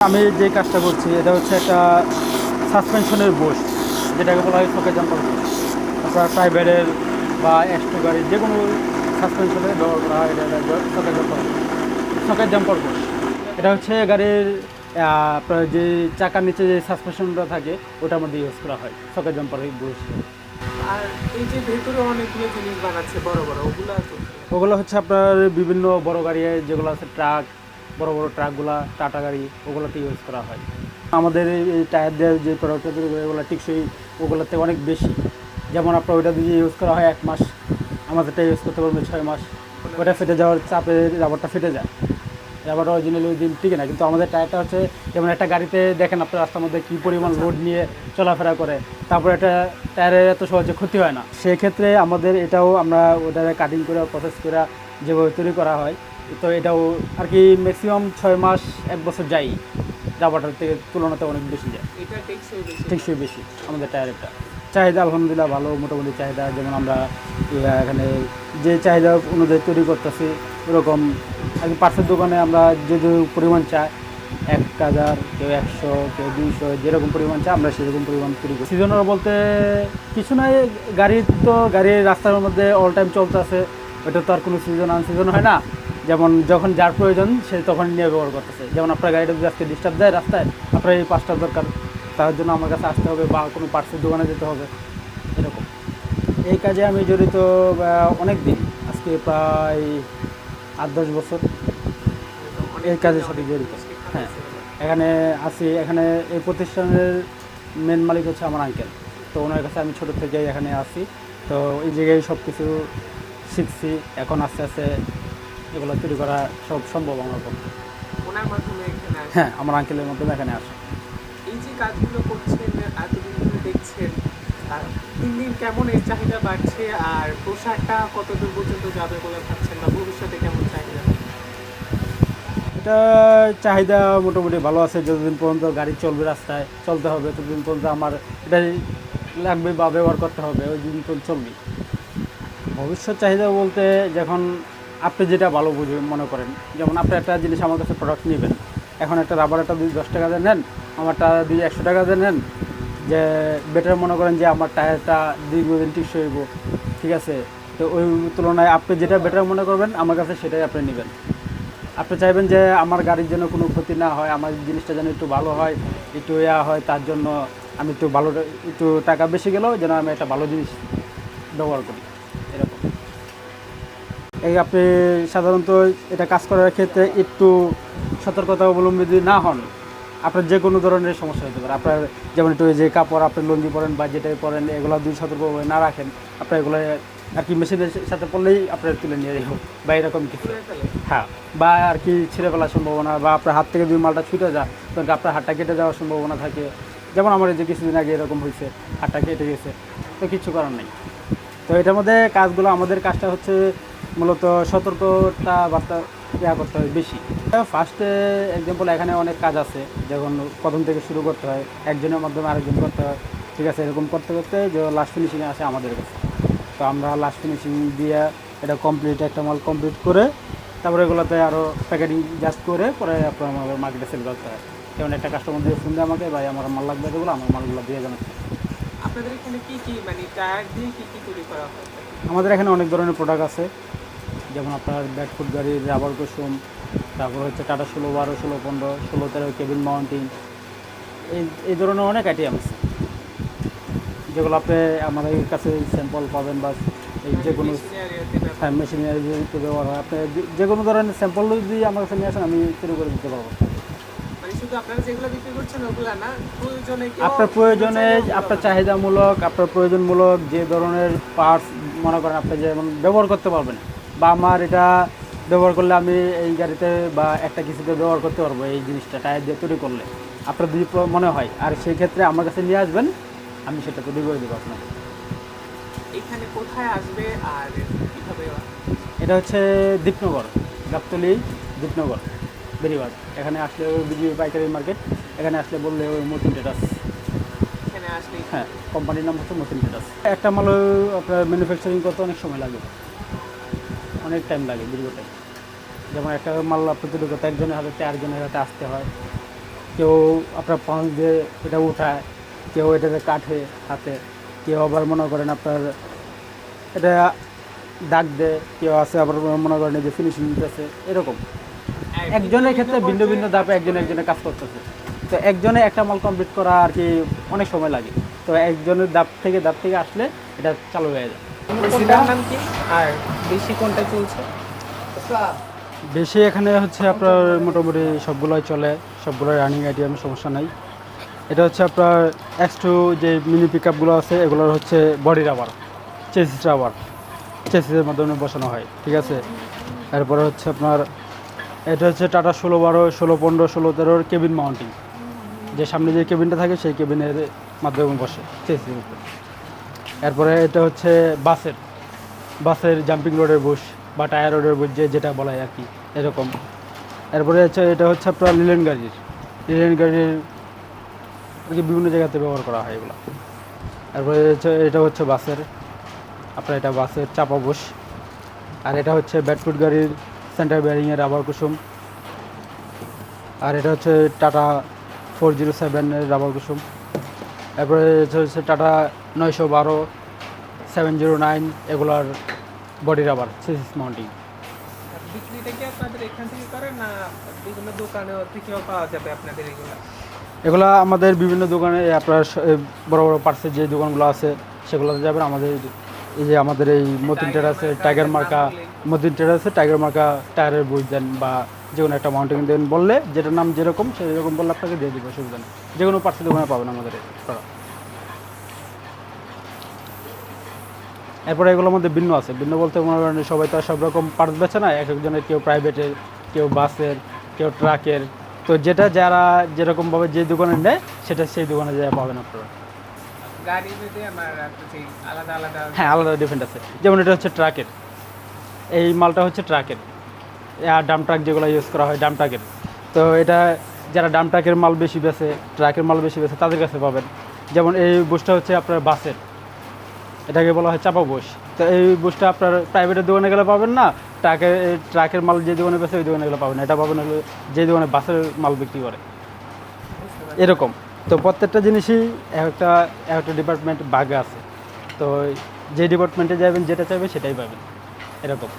আমি যে কাজটা করছি এটা হচ্ছে একটা সাসপেনশনের বোস যেটাকে বলা হয় শকের জাম্পার আপনার প্রাইভেটের বা এক্সট্রো গাড়ির যে কোনো সাসপেনশনে ব্যবহার করা হয় এটা শকের জাম্পার শকের জাম্পার বোস এটা হচ্ছে গাড়ির আপনার যে চাকার নিচে যে সাসপেনশনটা থাকে ওটার মধ্যে ইউজ করা হয় শকের জাম্পার বোস আর এই যে ভেতরে অনেকগুলো জিনিস বানাচ্ছে বড় বড় ওগুলো ওগুলো হচ্ছে আপনার বিভিন্ন বড় গাড়ি যেগুলো আছে ট্রাক বড় বড় ট্রাকগুলা, টাটা গাড়ি ওগুলোতে ইউজ করা হয়। আমাদের এই টায়ার দেওয়ার যে করে ওগুলো টিকসই ওগুলোতে অনেক বেশি। যেমন আপনার ওইটা দিয়ে ইউজ করা হয় এক মাস আমাদেরটা ইউজ করতে পারবে ছয় মাস ওটা ফেটে যাওয়ার চাপে রাবারটা ফেটে যায়। রাবারটা অরিজিনালি ওই দিন টিকে না, কিন্তু আমাদের টায়ারটা হচ্ছে, যেমন একটা গাড়িতে দেখেন আপনার রাস্তার মধ্যে কী পরিমাণ লোড নিয়ে চলাফেরা করে, তারপরে একটা টায়ারের এত সহজে ক্ষতি হয় না। সেক্ষেত্রে আমাদের এটাও আমরা ওটা কাটিং করে প্রসেস করে যেভাবে তৈরি করা হয় তো এটাও আর কি ম্যাক্সিমাম ছয় মাস এক বছর যাই। রাবারটার থেকে তুলনাতে অনেক বেশি যায়। এটা টেকসই বেশি। টেকসই বেশি আমাদের টায়ারেরটা। চাহিদা আলহামদুলিল্লাহ ভালো মোটামুটি চাহিদা যেমন আমরা এখানে যে চাহিদা অনুযায়ী তৈরি করতেছি ওরকম। আর কি পার্সের দোকানে আমরা যে যে পরিমাণ চাই এক হাজার কেউ একশো কেউ দুইশো যেরকম পরিমাণ চাই আমরা সেরকম পরিমাণ তৈরি করি। সিজনাল বলতে কিছু নাই গাড়ির তো গাড়ির রাস্তার মধ্যে অল টাইম চলতে আছে ওটা তো আর কোনো সিজন আনসিজন হয় না। যেমন যখন যার প্রয়োজন, সে তখন নিয়ে ব্যবহার করতেছে। যেমন আপনার গাড়িটা যদি আজকে ডিস্টার্ব দেয় রাস্তায়, আপনার এই পাঁচটা দরকার। তার জন্য আমার কাছে আসতে হবে বা কোনো পার্সের দোকানে যেতে হবে। এরকম। এই কাজে আমি জড়িত অনেক দিন আজকে প্রায় আট, দশ বছর এই কাজের সাথে জড়িত। হ্যাঁ। এখানে আছি, এখানে এই প্রতিষ্ঠানের মেন মালিক হচ্ছে আমার আঙ্কেল তো ওনার কাছে আমি ছোটো থেকেই এখানে আসি তো এই জায়গায় সব কিছু শিখছি। এখন আস্তে আস্তে এগুলো তৈরি করা সব সম্ভব আমার পক্ষে। ওনার মাধ্যমে এখানে হ্যাঁ আমার আঙ্কেলের মাধ্যমে এখানে আসে। এই যে কাজগুলো করছেন এতদিন ধরে দেখছেন আর দিন দিন কেমন এর চাহিদা বাড়ছে আর প্রসারটা কতদূর পর্যন্ত যাবে বলে ভাবছেন বা ভবিষ্যতে কেমন চাহিদা? এটা চাহিদা মোটামুটি ভালো আছে যতদিন পর্যন্ত গাড়ি চলবে রাস্তায় চলতে হবে ততদিন পর্যন্ত আমার এটা লাগবে বা ব্যবহার করতে হবে ওই দিন পর্যন্ত চলবে ভবিষ্যৎ চাহিদা বলতে যখন আপনি যেটা ভালো বুঝে মনে করেন, যেমন আপনি একটা জিনিস আমার কাছে প্রোডাক্ট নেবেন, এখন একটা রাবার একটা যদি দশ টাকা দিয়ে নেন, আমারটা দুই একশো টাকা দিয়ে নেন, যে বেটার মনে করেন যে আমার টায়ারটা দীর্ঘদিন টিকসই হইব, ঠিক আছে? তো ওই তুলনায় আপনি যেটা বেটার মনে করবেন, আমার কাছে সেটাই আপনি নেবেন। আপনি চাইবেন যে আমার গাড়ির জন্য কোনো ক্ষতি না হয়, আমার জিনিসটা যেন একটু ভালো হয়, একটু ইয়া হয়, তার জন্য আমি একটু ভালো, একটু টাকা বেশি গেলেও যেন আমি একটা ভালো জিনিস ব্যবহার করি। এই আপনি সাধারণত এটা কাজ করার ক্ষেত্রে একটু সতর্কতা অবলম্বী যদি না হন। আপনার যে কোনো ধরনের সমস্যা হতে পারে। আপনার যেমন একটু যে কাপড় আপনি লঙ্গি পরেন বা যেটাই পরেন এগুলো যদি সতর্কভাবে না রাখেন। আপনার এগুলো আর কি মেশিনের সাথে পড়লেই আপনার তুলে নিয়ে যাই হোক বা এরকম কিছু। হ্যাঁ বা আর কি ছিঁড়ে ফেলার সম্ভাবনা বা আপনার হাত থেকে যদি মালটা ছুটে যায় তখন আপনার হাতটা কেটে যাওয়ার সম্ভাবনা থাকে। যেমন আমার এই যে কিছুদিন আগে এরকম হয়েছে হাতটা কেটে গেছে। তো কিছু করার নেই। তো এটার মধ্যে কাজগুলো আমাদের কাজটা হচ্ছে মূলত সতর্কতা বার্তা ইয়া করতে হয় বেশি। ফার্স্টে এক্সাম্পল এখানে অনেক কাজ আছে। যখন প্রথম থেকে শুরু করতে হয় একজনের মাধ্যমে আরেকজন করতে হয় ঠিক আছে? এরকম করতে করতে যে লাস্ট ফিনিশিংয়ে আসে আমাদের কাছে। তো আমরা লাস্ট ফিনিশিং দিয়ে এটা কমপ্লিট একটা মাল কমপ্লিট করে তারপরে এগুলোতে আরও প্যাকেটিং জাস্ট করে পরে আপনার আমাদের মার্কেটে সেল করতে হয়। যেমন একটা কাস্টমার দিয়ে ফোন দেয় আমাকে ভাই আমার মাল লাগবে এগুলো আমার মালগুলো দিয়ে জানাচ্ছে আপনাদের এখানে কি কি মানে টায়ার দিয়ে কি কি তৈরি করা হয়? আমাদের এখানে অনেক ধরনের প্রোডাক্ট আছে। যেমন আপনার ব্যাকফুট গাড়ির রাবার কুসুম তারপর হচ্ছে টাটা ষোলো বারো ষোলো পনেরো ষোলো তেরো কেবিন মাউন্টিং এই এই ধরনের অনেক আইটেম আছে। যেগুলো আপনি আমাদের কাছে স্যাম্পল পাবেন বা এই যে কোনো হ্যাঁ মেশিনারি যদি ব্যবহার হয় আপনি যে- কোনো ধরনের স্যাম্পল যদি আমার কাছে নিয়ে আসেন আমি তৈরি করে দিতে পারব। মানে আপনার প্রয়োজনে আপনার চাহিদামূলক। আপনার প্রয়োজনমূলক যে ধরনের পার্টস মনে করেন আপনি যেমন ব্যবহার করতে পারবেন। বা আমার এটা ব্যবহার করলে আমি এই গাড়িতে বা একটা কিছুতে ব্যবহার করতে পারব এই জিনিসটা টায়ার দিয়ে তৈরি করলে। আপনার যদি মনে হয়। আর সেই ক্ষেত্রে আমার কাছে নিয়ে আসবেন আমি সেটা তৈরি করে দেবো আপনাকে। এখানে কোথায় আসবে আর কীভাবে এটা হচ্ছে দীপনগর গাবতলি দীপনগর বেরিবাদ। এখানে আসলে বিজয় পাইকারি মার্কেট এখানে আসলে বললে ওই মতিন টেটাস হ্যাঁ কোম্পানির নাম হচ্ছে মতিন টেটাস একটা মাল আপনার ম্যানুফ্যাকচারিং করতে অনেক সময় লাগে। অনেক টাইম লাগে দীর্ঘ টাইম যেমন একটা মাল আপনি তৈরি করতে একজনের হাতে চারজনের হাতে আসতে হয়। কেউ আপনার পাঁচ দিয়ে এটা উঠায়, কেউ এটাতে কাঠে হাতে, কেউ আবার মনে করেন আপনার এটা দাগ দেয়, কেউ আছে আবার মনে করেন যে ফিনিশিং দিতেছে, এরকম। একজনের ক্ষেত্রে ভিন্ন ভিন্ন ধাপে একজন একজনের কাজ করতেছে। তো একজনে একটা মাল কমপ্লিট করা আর কি অনেক সময় লাগে। তো একজনের ধাপ থেকে ধাপ থেকে আসলে এটা চালু হয়ে যায়। আর বেশি কোনটা চলছে? বেশি এখানে হচ্ছে আপনার মোটামুটি সবগুলোই চলে, সবগুলোই রানিং আইটেম সমস্যা নাই। এটা হচ্ছে আপনার এক্স টু যে মিনি পিক আপগুলো আছে, এগুলোর হচ্ছে বডি রাবার চেসিস রাবার চেসিসের মাধ্যমে বসানো হয়, ঠিক আছে? এরপরে হচ্ছে আপনার, এটা হচ্ছে টাটা ষোলো বারো, ষোলো পনেরো, ষোলো তেরোর কেবিন মাউন্টিং যে সামনে যে কেবিনটা থাকে, সেই কেবিনের মাধ্যমে বসে চেসিসের এরপরে এটা হচ্ছে বাসের। বাসের জাম্পিং রোডের বুশ বা টায়ার রোডের বুশ যে যেটা বলা হয় আর কি, এরকম। এরপরে হচ্ছে, এটা হচ্ছে আপনার লিলেন গাড়ির লিলেন গাড়ির আর কি বিভিন্ন জায়গাতে ব্যবহার করা হয় এগুলো। এরপরে হচ্ছে, এটা হচ্ছে বাসের, আপনার এটা বাসের চাপা বুশ আর এটা হচ্ছে ব্যাটফুট গাড়ির সেন্টার ব্যারিংয়ের রাবার কুসুম। আর এটা হচ্ছে টাটা ফোর জিরো সেভেনের রাবার কুসুম। এরপরে হচ্ছে টাটা নয়শো বারো সেভেন জিরো নাইন এগুলার বডি রাবার সিসিস মাউন্টিং। এগুলো? আমাদের বিভিন্ন দোকানে আপনার বড় বড় পার্সের যে দোকানগুলো আছে সেগুলোতে যাবেন। আমাদের এই যে আমাদের এই মতিন টেরাসে টাইগার মার্কা মতিন টেরাসে টাইগার মার্কা টায়ারের বই দেন বা যে কোনো একটা মাউন্টিং দেন বললে যেটার নাম যেরকম সেই রকম বললে আপনাকে দিয়ে দেবে অসুবিধা নেই। যে কোনো পার্সের দোকানে পাবেন আমাদের এরপরে এগুলোর মধ্যে ভিন্ন আছে। ভিন্ন বলতে মনে করেন সবাই তো আর সব রকম পার্টস বেছে না এক একজনের কেউ প্রাইভেটের কেউ বাসের কেউ ট্রাকের তো যেটা যারা যেরকমভাবে যে দোকানে নেয় সেটা সেই দোকানে যা পাবেন আপনারা। হ্যাঁ আলাদা ডিফারেন্ট আছে। যেমন এটা হচ্ছে ট্রাকের এই মালটা হচ্ছে ট্রাকের আর ডাম ট্রাক যেগুলো ইউজ করা হয় ডাম ট্রাকের তো এটা যারা ডাম ট্রাকের মাল বেশি বেছে ট্রাকের মাল বেশি বেছে তাদের কাছে পাবেন। যেমন এই বুসটা হচ্ছে আপনার বাসের এটাকে বলা হয় চাপা বুস। তো এই বুসটা আপনার প্রাইভেটের দোকানে গেলে পাবেন না ট্রাকের ট্রাকের মাল যে দোকানে বেছে ওই দোকানে গেলে পাবেন। এটা পাবেন যে দোকানে বাসের মাল বিক্রি করে। এরকম। তো প্রত্যেকটা জিনিসই এক একটা এক একটা ডিপার্টমেন্ট বাঘ আছে। তো যে ডিপার্টমেন্টে যাবেন, যেটা চাইবেন সেটাই পাবেন। এরকম।